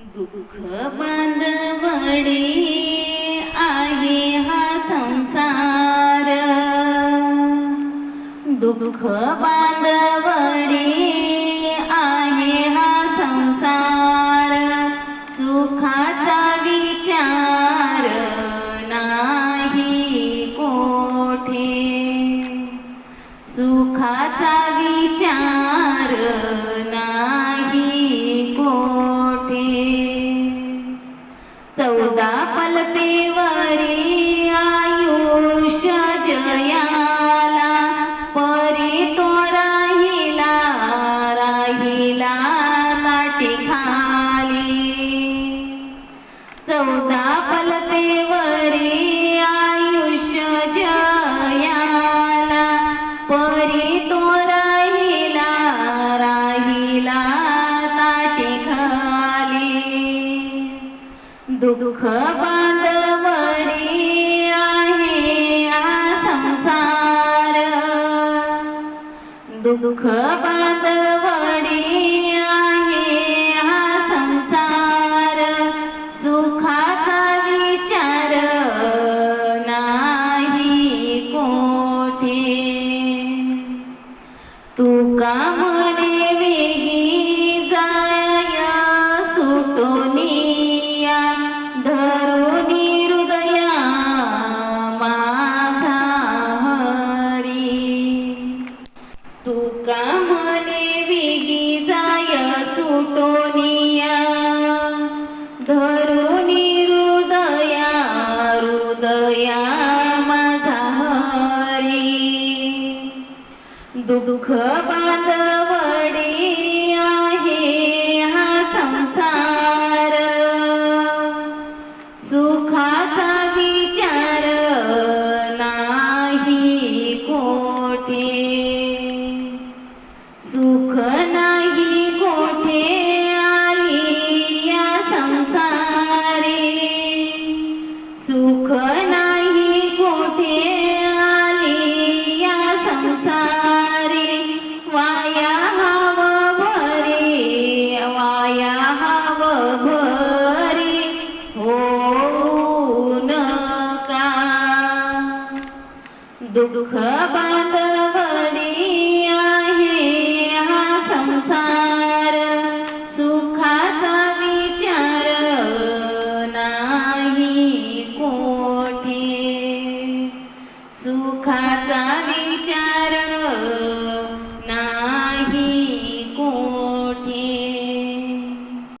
दुःख बांधवडी आहे हा संसार. दुःख बांधवडी आहे हा संसार. सुखाचा विचार नाही कोठे. सुखाचा विचार दुःख बांधवडी आहे हा संसार. दुःख बांधवडी आहे संसार. सुखाचा विचार नाही कोठे. तुका मने वेगी जाय सुटोनी सुटोनिया धरून हृदया हृदया माझा हरी. दुःख बांधवडी दुःख बांधवडी